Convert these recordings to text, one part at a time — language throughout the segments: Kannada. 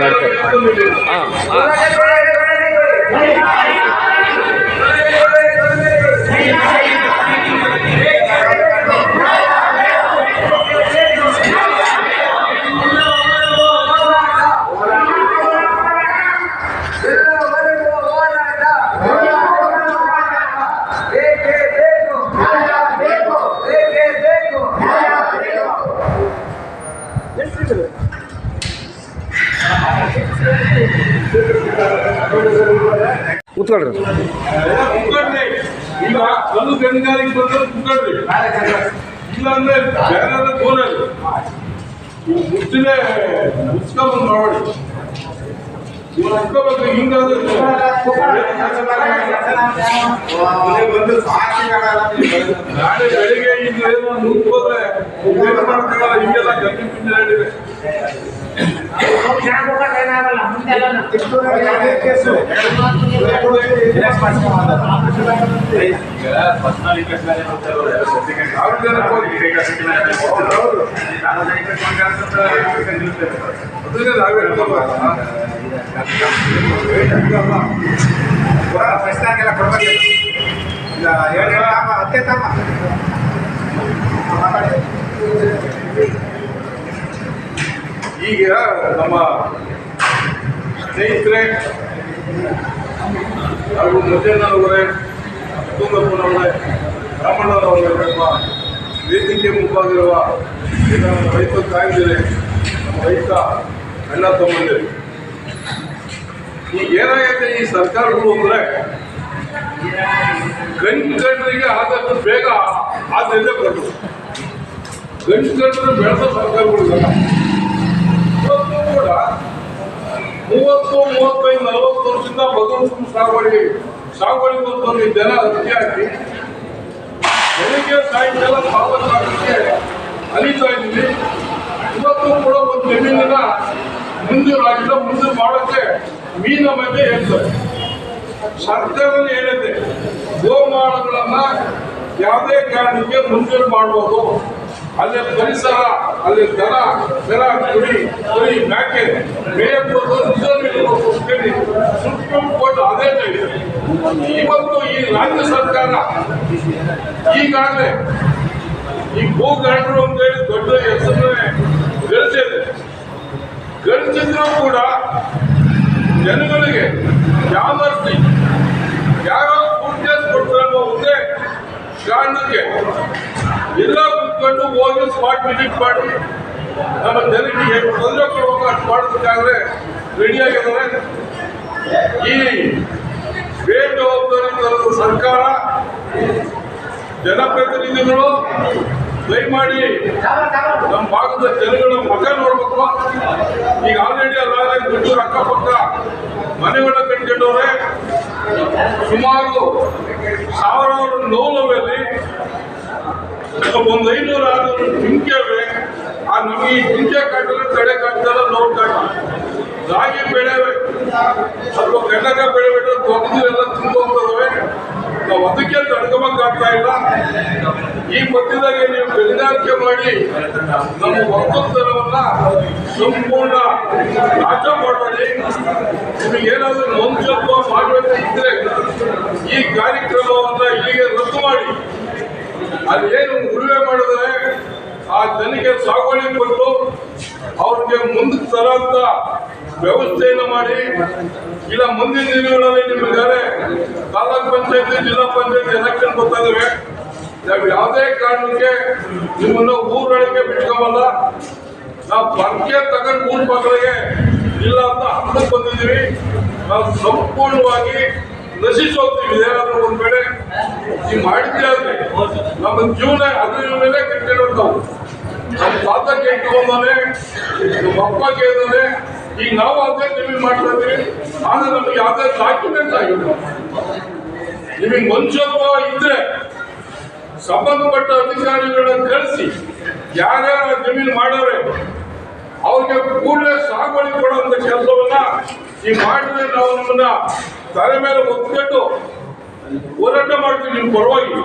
ಮಾಡ್ತಾರೆ ಕೂತ್ಕೊಳ್ರಿ ಈಗ ಕಲ್ಲು ಗಣಿಗಾರಿಕೆ ಬಂದ್ರೆ ಮುಖಂಡ್ರಿ ಇಲ್ಲ ಅಂದ್ರೆ ಬೇರೆ ದೂರಲ್ಲಿ ಮುಚ್ಚಿಲೆ ಮುಚ್ಕೊಂಬಂದು ಮಾಡಿ ಹಿಂಗಾದ್ರೆ ನಾಳೆ ಬೆಳಿಗ್ಗೆ ಈಗ ಹಿಂಗೆಲ್ಲ ಗಟ್ಟಿ ಪಿಂಡಿ ಅವ್ರಿಗೆಲ್ಲ ಹೋಗಿ ಅದನ್ನೇ ನಾವೇ ಹೇಳ್ಕೊಬಾರ್ದು ಹತ್ತೆ ತಮ್ಮ ಈಗ ನಮ್ಮ ಸ್ನೇಹಿತರೆ, ಹಾಗೂ ಮುದ್ದಣ್ಣನವರೇ ತುಂಗಪ್ಪನವರೇ ರಾಮಣ್ಣನವರೇ ನಮ್ಮ ವೇದಿಕೆ ನಮ್ಮ ರೈತ ತಾಯಿದಿರೆ ನಮ್ಮ ರೈತ ಅಣ್ಣ ತಮ್ಮಂದಿರು. ಈಗ ಏನಾಗುತ್ತೆ ಈ ಸರ್ಕಾರಗಳು ಅಂದರೆ ಗಂಡು ಆದಷ್ಟು ಬೇಗ ಆದ್ಯತೆ ಕೊಟ್ಟರು ಗಂಡು ಗಂಡರು ಬೆಳೆದ ಸರ್ಕಾರಗಳಿಗಲ್ಲ ಮೂವತ್ತು, ಮೂವತ್ತೈದು, ನಲವತ್ತು ವರ್ಷದಿಂದ ಭಗವಂತನ ಸಾಗುವಳಿ ಸಾಗುವಳಿ ಒಂದು ಜನ ಅರ್ಜಿ ಹಾಕಿ. ಬೆಳಿಗ್ಗೆ ಸಾಯಂಕಾಲ ಸಾಲ ಸಾಕಕ್ಕೆ ಅಲಿತಾ ಇದ್ದೀವಿ ಇವತ್ತು ಕೂಡ ಒಂದು ಜಮೀನಿನ ಮುಂದಿರಾಗಿಲ್ಲ ಮುಂದೆ ಮಾಡೋಕ್ಕೆ ಮೀನ ಮಧ್ಯೆ ಹೇಳ್ತಾರೆ ಸರ್ಕಾರದಲ್ಲಿ ಹೇಳಿದೆ ಗೋಮಾಳಗಳನ್ನ ಯಾವುದೇ ಕಾರಣಕ್ಕೆ ಮುಂಜೂರು ಮಾಡಬಹುದು ಅಲ್ಲೇ ಪರಿಸರ ಅಲ್ಲಿ ದನ ದನ ಕುರಿ ಕುರಿ ಮೇಕೆ ಮೇಯಬಹುದು ಅಂತೇಳಿ ಸುಪ್ರೀಂ ಕೋರ್ಟ್ ಅದೇ ಇವತ್ತು ಈ ರಾಜ್ಯ ಸರ್ಕಾರ ಈಗಾಗಲೇ ಈ ಭೂಗಂಡರು ಅಂತೇಳಿ ದೊಡ್ಡ ಹೆಸರನ್ನೇ ಗಳಿಸಿದೆ. ಗಳಿಸಿದ್ರು ಕೂಡ ಜನಗಳಿಗೆ ಯಾಮರ್ಸಿ ಯಾರೋ ಫುಟೇಜ್ ಕೊಡ್ತಾರೆ ಅನ್ನೋ ಒಂದೇ ಕಾರಣಕ್ಕೆ ಎಲ್ಲ ಕುತ್ಕೊಂಡು ಹೋಗಿ ಸ್ಪಾಟ್ ವಿಸಿಟ್ ಮಾಡಿ. ನಮ್ಮ ಜನರಿಗೆ ತೊಂದರೆ ಕೊಡುವಾಗ ಅಷ್ಟು ಮಾಡೋದಕ್ಕಾಗಲೇ ರೆಡಿಯಾಗಿದ್ದಾರೆ ಈ ಬೇಜವಾಬ್ದಾರಿ ತರದ ಸರ್ಕಾರ, ಜನಪ್ರತಿನಿಧಿಗಳು ದಯಮಾಡಿ ನಮ್ಮ ಭಾಗದ ಜನಗಳ ಮಗ ನೋಡ್ಬೇಕು. ಈಗ ಆಲ್ರೆಡಿ ಅಲ್ಲಾದ್ರೆ ಗುಂಟೂರು ಅಕ್ಕಪಕ್ಕ ಮನೆಗಳ ಕಟ್ಕೊಂಡವ್ರೆ ಸುಮಾರು ಸಾವಿರಾರು ನೋಲಲ್ಲಿ ಒಂದು ಐನೂರು ಆರು ಜಿಂಕೆವೆ. ಆ ನಮಗೆ ಈ ಜಿಂಕೆ ಕಟ್ಟಲು ತಡೆಕಾಗ್ತಲ್ಲ ನೋವು ಕಾಟ ರಾಗಿ ಬೆಳೆ ಸ್ವಲ್ಪ ಕನ್ನಡ ಬೆಳೆ ಬಿಟ್ಟರೆ ತೊಗದು ಎಲ್ಲ ತುಂಬೋಗ್ತದವೆ ನಾವು ಅದಕ್ಕೆ ತಡ್ಕೊಬೇಕಾಗ್ತಾ ಇಲ್ಲ. ಈ ಮಧ್ಯದಾಗೆ ನೀವು ಬೆಳೆಗಾರಿಕೆ ಮಾಡಿ ನಮ್ಮ ಒಕ್ಕಲ್ತನವನ್ನ ಸಂಪೂರ್ಣ ನಾಶ ಮಾಡಬೇಡಿ. ನಿಮಗೆ ಏನಾದರೂ ಸ್ವಲ್ಪ ಮಾಡಬೇಕು ಇದ್ರೆ ಈ ಕಾರ್ಯಕ್ರಮವನ್ನ ಇಲ್ಲಿಗೆ ರದ್ದು ಮಾಡಿ. ಅದೇನು ಉಳುವೆ ಮಾಡಿದ್ರೆ ಆ ಜನಕ್ಕೆ ಸಾಗುವಳಿ ಕೊಟ್ಟು ಅವ್ರಿಗೆ ಮುಂದಕ್ಕೆ ತರಂತ ವ್ಯವಸ್ಥೆಯನ್ನು ಮಾಡಿ. ಇಲ್ಲ, ಮುಂದಿನ ದಿನಗಳಲ್ಲಿ ನಿಮಗೆ ತಾಲೂಕ್ ಪಂಚಾಯತಿ, ಜಿಲ್ಲಾ ಪಂಚಾಯತಿ ಎಲೆಕ್ಷನ್ ಬರ್ತಾ ನಾವು ಯಾವುದೇ ಕಾರಣಕ್ಕೆ ನಿಮ್ಮನ್ನ ಊರೊಳಗೆ ಬಿಟ್ಕೊಂಬಲ್ಲ. ನಾವು ಪಂಕೆ ತಗೊಂಡು ಊರ್ ಮಕ್ಕಳಿಗೆ ಇಲ್ಲ ಅಂತ ಹಂತಕ್ಕೆ ಬಂದಿದ್ದೀವಿ. ನಾವು ಸಂಪೂರ್ಣವಾಗಿ ನಶಿಸೋಗ್ತೀವಿ ಏನಾದ್ರೂ ಒಂದ್ ಕಡೆ. ಈ ಮಾಡಿದ್ದೆ ಆದ್ರೆ ನಮ್ಮ ಜೀವನ ಅದ್ರ ಮೇಲೆ ಕಟ್ಟಿರೋದು ನಮ್ಮ ತಾತ ಕೇಳ್ಕೊಂಡಾನೆ ನಮ್ಮ ಅಪ್ಪ ಕೇಳಿದ್ರೆ ಈಗ ನಾವು ಅದೇ ನಿಮಗೆ ಮಾಡ್ತಾ ಇದ್ದೀವಿ. ಆದ್ರೆ ನಮಗೆ ಯಾವ್ದೇ ಡಾಕ್ಯುಮೆಂಟ್ ಆಗಿಲ್ಲ. ನಿಮಗೆ ಮನುಷ್ಯತ್ವ ಇದ್ರೆ ಸಂಬಂಧಪಟ್ಟ ಅಧಿಕಾರಿಗಳನ್ನ ಕಳಿಸಿ, ಯಾರ್ಯಾರ ಜಮೀನು ಮಾಡವ್ರೆ, ಅವ್ರಿಗೆ ಕೂಡಲೇ ಸಾಗುವಳಿ ಕೊಡುವಂತ ಕೆಲಸವನ್ನ ಈ ಮಾಡಿದ್ರೆ ನಾವು ನಮ್ಮನ್ನ ತಲೆ ಮೇಲೆ ಒತ್ಕೊಂಡು ಹೋರಾಟ ಮಾಡ್ತೀವಿ ನಿಮ್ ಪರವಾಗಿ.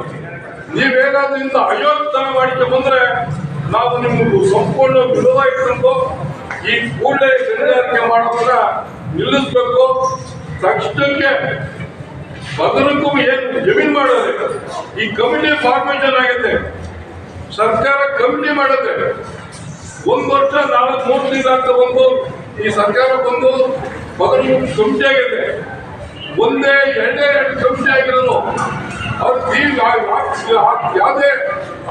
ನೀವೇನಾದ್ರೂ ಇಂಥ ಅಯೋಗ್ಯತನ ಮಾಡಿಕೆ ಬಂದ್ರೆ ನಾವು ನಿಮ್ಗೆ ಸಂಪೂರ್ಣ ವಿರೋಧ ಇಟ್ಕೊಂಡು ಈ ಕೂಡಲೇ ಗಣಿಗಾರಿಕೆ ಮಾಡೋದನ್ನ ನಿಲ್ಲಿಸ್ಬೇಕು. ತಕ್ಷಣಕ್ಕೆ ಬದಲಕ್ಕೂ ಏನು ಜಮೀನ್ ಮಾಡೋದೆ? ಈ ಕಮಿಟಿ ಫಾರ್ಮೇಷನ್ ಆಗಿದೆ ಸರ್ಕಾರ ಕಮಿಟಿ ಮಾಡುತ್ತೆ ಒಂದು ವರ್ಷ, ನಾಲ್ಕು, ಮೂರು ತಿಂಗಳಾಗ್ತಾ ಬಂದು ಈ ಸರ್ಕಾರ ಬಂದು ಮೊದಲು ಕಮಿಟಿ ಆಗಿದೆ ಒಂದೇ ಎರಡೇ ಎರಡು ಸಂಸ್ಥೆ ಆಗಿರೋದು ಅವ್ರು ಈಗ ಯಾವುದೇ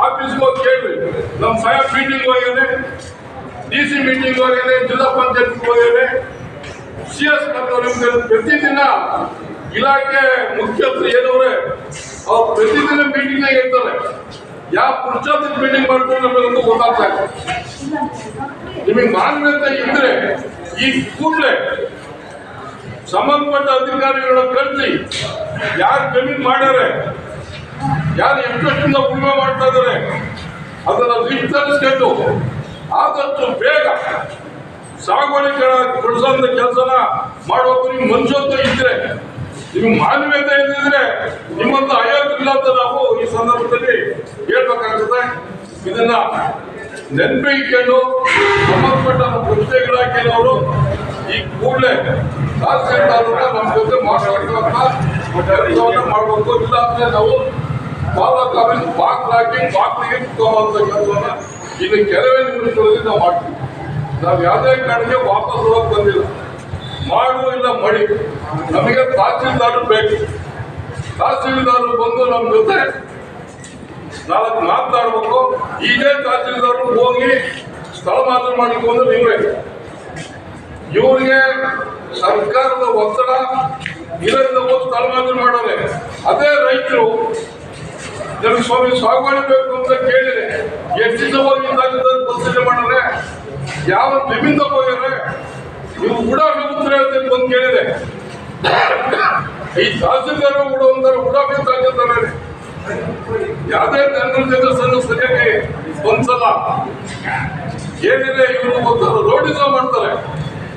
ಆಫೀಸ್ಗೆ ಹೋಗಿ ಕೇಳಿ. ನಮ್ಮ ಸಾಹೇಬ್ ಮೀಟಿಂಗ್ ಹೋಗಿದೆ ಡಿ ಸಿ ಮೀಟಿಂಗ್ ಹೋಗಿದೆ ಜಿಲ್ಲಾ ಪಂಚಾಯತ್ ಹೋಗ್ಯಾನೆ. ಸಿ ಎಸ್ ಪ್ರತಿದಿನ ಇಲಾಖೆ ಮುಖ್ಯಸ್ಥರು ಏನವ್ರೆ, ಅವ್ರು ಪ್ರತಿದಿನ ಮೀಟಿಂಗ್ನಾಗ ಇರ್ತಾರೆ ಯಾವ ಪುರುಷಾರ್ಥ ಮೀಟಿಂಗ್ ಮಾಡ್ಕೊಂಡು ನಮಗಂತೂ ಗೊತ್ತಾಗ್ತಾ ಇದೆ ನಿಮಗೆ ಮಾನ್ಯತೆ ಇದ್ರೆ ಈ ಕೂಡಲೇ ಸಂಬಂಧಪಟ್ಟ ಅಧಿಕಾರಿಗಳ ಕಳಿಸಿ ಯಾರು ಜಮೀನು ಮಾಡ್ಯಾರೆ? ಯಾರು ಇಂಟ್ರೆಸ್ಟಿಂದ ಉಳುಮೆ ಮಾಡ್ತಾ ಇದ್ದಾರೆ ಅದರ ವಿಸ್ತರಿಸ್ಕೊಂಡು ಆದಷ್ಟು ಬೇಗ ಸಾಗುವಳಿ ಕೊಡಿಸೋಂಥ ಕೆಲಸನ ಮಾಡೋದು ನಿಮ್ಗೆ ಮನುಷ್ಯತ್ವ ಇದ್ರೆ ನಿಮ್ಗೆ ಮಾನವೀಯತೆ ಇದ್ದಿದ್ರೆ ನಿಮ್ಮಂತ ಅಯೋಗ್ಯ ಅಂತ ನಾವು ಈ ಸಂದರ್ಭದಲ್ಲಿ ಹೇಳ್ಬೇಕಾಗ್ತದೆ. ಇದನ್ನ ನೆನಪಿಟ್ಕೊಂಡು ಸಂಬಂಧಪಟ್ಟ ನಮ್ಮ ಅವರು ಈ ಕೂಡಲೇ ತಹಸೀಲ್ದಾರರ ನಮ್ಮ ಜೊತೆ ಮಾತಾಡುವಂತ ಕೆಲಸವನ್ನ ಮಾಡಬೇಕು. ಇಲ್ಲ ನಾವು ಬಾಕ್ಸ್ ಹಾಕಿ ಬಾಕ್ಲಿಗೆ ತಗೊಳ್ಳುವಂತ ಕೆಲಸವನ್ನ ಇನ್ನು ಕೆಲವೇ ನಿಮಿಷಗಳಲ್ಲಿ ನಾವು ಮಾಡ್ತೀವಿ. ನಾವು ಯಾವುದೇ ಕಾರಣಕ್ಕೆ ವಾಪಸ್ ಹೋಗಕ್ ಬಂದಿಲ್ಲ. ಮಾಡು ಇಲ್ಲ ಮಡಿ. ನಮಗೆ ತಹಸೀಲ್ದಾರ್ ಬೇಕು. ತಹಸೀಲ್ದಾರ್ ಬಂದು ನಮ್ಮ ಜೊತೆ ನಾಲ್ಕು ಮಾತನಾಡ್ಬೇಕು ಇದೇ ತಹಸೀಲ್ದಾರ್ ಹೋಗಿ ಸ್ಥಳ ಮಾತ್ರ ಮಾಡಲಿಕ್ಕೆ ಅಂದ್ರೆ ನೀವೇ. ಇವ್ರಿಗೆ ಸರ್ಕಾರದ ಒತ್ತಡ ಇದರಿಂದ ಒಂದು ಮಾತ್ರ ಮಾಡೋರೆ ಅದೇ ರೈತರು ನಮಗೆ ಸ್ವಾಮಿ ಸಾಗುವಳಿ ಬೇಕು ಅಂತ ಕೇಳಿದೆ ದಿವಸ ಹೋಗಿ ಮಾಡೋರೆ ಯಾವ ವಿಭಿನ್ನ ಹೋಗ್ಯಾರೆ ನೀವು ಕೂಡ ಬಿಡುತ್ತಾರೆ ಅಂತ ಬಂದು ಕೇಳಿದೆ. ಈ ತಹಸೀಲ್ದಾರ ಒಂದರ ಉಡಾಫಿ ತಹಸೀಲ್ದಾರೇ ಯಾವುದೇ ಜನರ ಜೊತೆ ಸಣ್ಣ ಸರಿಯಾಗಿ ಒಂದ್ಸಲ ಏನಿದೆ ಇವರು ಒಂದು ರೋಡಿಸಮ್ ಮಾಡ್ತಾರೆ.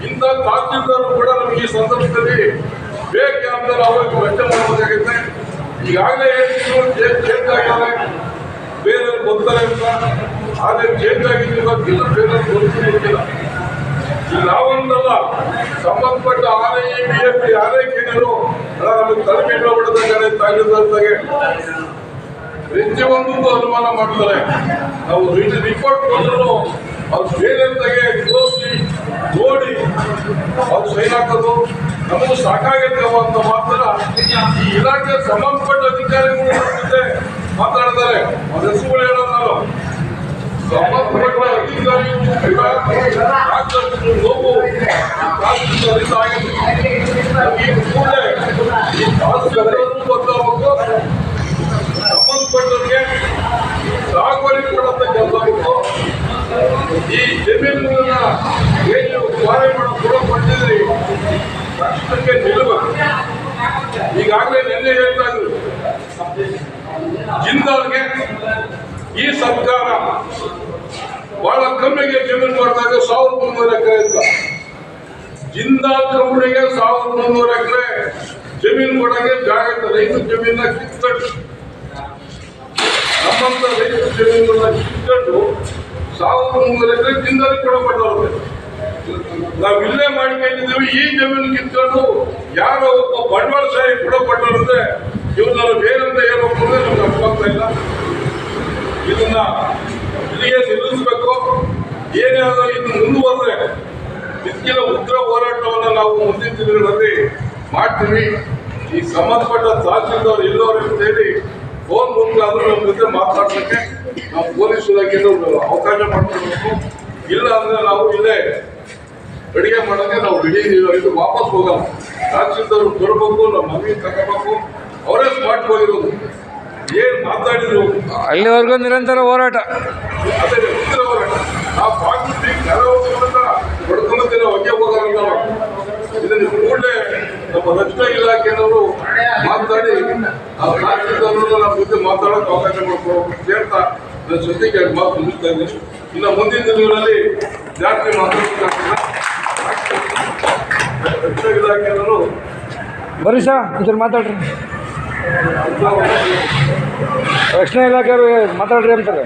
ಇಂಥ ತಾತ್ವಿಕರು ಕೂಡ ನಮಗೆ ಈ ಸಂದರ್ಭದಲ್ಲಿ ಬೇಕು ಅಂತ ನಾವು ವೆಚ್ಚ ಮಾಡಬೇಕಾಗುತ್ತೆ. ಈಗಾಗಲೇ ಚೇಂಜ್ ಆಗಿದ್ದಾರೆ ಬೇರೆ ಬರ್ತಾರೆ ಅಂತ. ಆದರೆ ಚೇಂಜ್ ಆಗಿದ್ದಿಲ್ಲ ಇಲ್ಲ ಬೇರೆ ಬರ್ತೀನಿ ಅಂತಿಲ್ಲ. ನಾವೊಂದಲ್ಲ ಸಂಬಂಧಪಟ್ಟ ಆರ್ ಐ ಬಿ ಎಫ್ ಯಾರೇ ಕೇಳಿದ್ರು ನಮಗೆ ತಲೆಗೆ ಹೊಡೆದಂಗೆ ತಹಸೀಲ್ದಾರ್ದಾಗೆ ಪ್ರತಿಯೊಂದು ಅನುಮಾನ ಮಾಡ್ತಾರೆ. ನಾವು ರಿಪೋರ್ಟ್ ಅವ್ರು ಬೇರೆಂತಾಗೆ ತೋರಿಸಿ ನೋಡಿ. ಅದು ಹಾಕೋದು ನಮಗೂ ಸಾಕಾಗೈತೆ ಅಂತ ಮಾತ್ರ ಈ ಇಲಾಖೆ ಸಂಬಂಧಪಟ್ಟ ಅಧಿಕಾರಿಗಳು ಜೊತೆ ಮಾತಾಡ್ತಾರೆ. ಅದ ಹೆಸರುಗಳು ಹೇಳೋದಲ್ಲ. ಸಂಬಂಧಪಟ್ಟ ಅಧಿಕಾರಿಗಳು ನೋವು ತಕ್ಷಣಕ್ಕೆ ನಿಲ್ಲುವ ಈಗಾಗಲೇ ನಿನ್ನೆ ಹೇಳ್ತಾ ಇದ್ರು. ಜಿಂದವ್ರಿಗೆ ಈ ಸರ್ಕಾರ ಬಹಳ ಕಮ್ಮಿಗೆ ಜಮೀನು ಮಾಡ್ತಾ ಇದೆ, ಸಾವಿರದ ಮುನ್ನೂರು ಎಕರೆ ಅಂತ. ಜಿಂದಾಲ್ ಕಂಪನಿಗೆ ಸಾವಿರದ ಮುನ್ನೂರು ಎಕರೆ ಜಮೀನು ಕೊಡಕ್ಕೆ ಜಾಗ. ರೈತರ ಜಮೀನ ಕಿತ್ತು ನಮ್ಮಂತ ರೈತರ ಜಮೀನುಗಳನ್ನ ಕಿತ್ತು ಸಾವಿರದ ಮುನ್ನೂರು ಎಕರೆ ಜಿಂದಾಲ್ ಕೂಡ ಕೊಟ್ಟವ್ರೆ ನಾವು ಇಲ್ಲೇ ಮಾಡ್ಕೊಂಡಿದ್ದೀವಿ, ಈ ಜಮೀನು ಕಿತ್ಕೊಂಡು ಯಾರೋ ಒಬ್ಬ ಬಂಡವಾಳಶಾಹಿ ಕೂಡ ಕೊಟ್ಟರಂತೆ ಇವ್ರನ್ನ ಬೇರೆಂತ ಹೇಳ್ಬೇಕು ಅಂದ್ರೆ ನಮ್ಗೆ ಅರ್ಥ ಇಲ್ಲ. ಇದನ್ನ ಇಲ್ಲಿಗೆ ನಿಲ್ಲಿಸಬೇಕು. ಏನೇ ಆದರೂ ಇದು ಮುಂದುವರೆದ್ರೆ ಇದಕ್ಕಿಂತ ಉಗ್ರ ಹೋರಾಟವನ್ನು ನಾವು ಮುಂದಿನ ದಿನಗಳಲ್ಲಿ ಮಾಡ್ತೀವಿ. ಈ ಸಂಬಂಧಪಟ್ಟ ತಹಸೀಲ್ದಾರ್ ಅಂತ ಹೇಳಿ ಫೋನ್ ಮೂಲಕ ಆದ್ರೂ ನಮ್ಮ ಜೊತೆ ಮಾತಾಡ್ಸಕ್ಕೆ ನಾವು ಪೊಲೀಸ್ ಒಂದು ಅವಕಾಶ ಮಾಡ್ಕೊಳ್ಬೇಕು. ಇಲ್ಲ ಅಂದ್ರೆ ನಾವು ಇಲ್ಲೇ ಅಡಿಗೆ ಮಾಡೋಕೆ ನಾವು ರೆಡಿ ಇದು ವಾಪಸ್ ಹೋಗಲ್ಲ. ರಾಜ್ಯದವರು ಬರಬೇಕು ನಮ್ಮ ಮನವಿ ತಗೋಬೇಕು. ಅವರೇ ಸ್ಮಾರ್ಟ್ ಹೋಗಿರೋದು ಏನು ಮಾತಾಡಿದ್ರು? ಅಲ್ಲಿವರೆಗೂ ನಿರಂತರ ಹೋರಾಟ. ಅದೇ ನಿರಂತರ ಹೋರಾಟ. ಆ ಪಾಕಿಸ್ತಿ ನೆರವೇರಿಸಿಕೊಂಡ ಹೊಡ್ಕೊಂಬತ್ತಿನ ಹೊಗೆ ಹೋಗೋಲ್ಲ ಇದನ್ನು ಕೂಡಲೇ ನಮ್ಮ ರಕ್ಷಣಾ ಇಲಾಖೆಯವರು ಮಾತಾಡಿ ಆ ತಹಸೀಲ್ದಾರರು ನಮ್ಮ ಜೊತೆ ಮಾತಾಡೋಕೆ ಅವಕಾಶ ಮಾಡ್ಕೊಬೇಕು ಅಂತ ಹೇಳ್ತಾ ನನ್ನ ಜೊತೆಗೆ ಮಾತು ಮುಗಿಸ್ತಾ ಇದ್ದೀನಿ. ಇನ್ನು ಮುಂದಿನ ದಿನಗಳಲ್ಲಿ ಜಾಸ್ತಿ ಮಾತಾಡಬೇಕಾಗ್ತದೆ ರಕ್ಷಣಾ ಇಲಾಖೆಯವರು ಬರ್ರಿ ಸಾ ಮಾತಾಡ್ರಿ. ರಕ್ಷಣಾ ಇಲಾಖೆಯವರು ಮಾತಾಡ್ರಿ ಅಂತಾರೆ.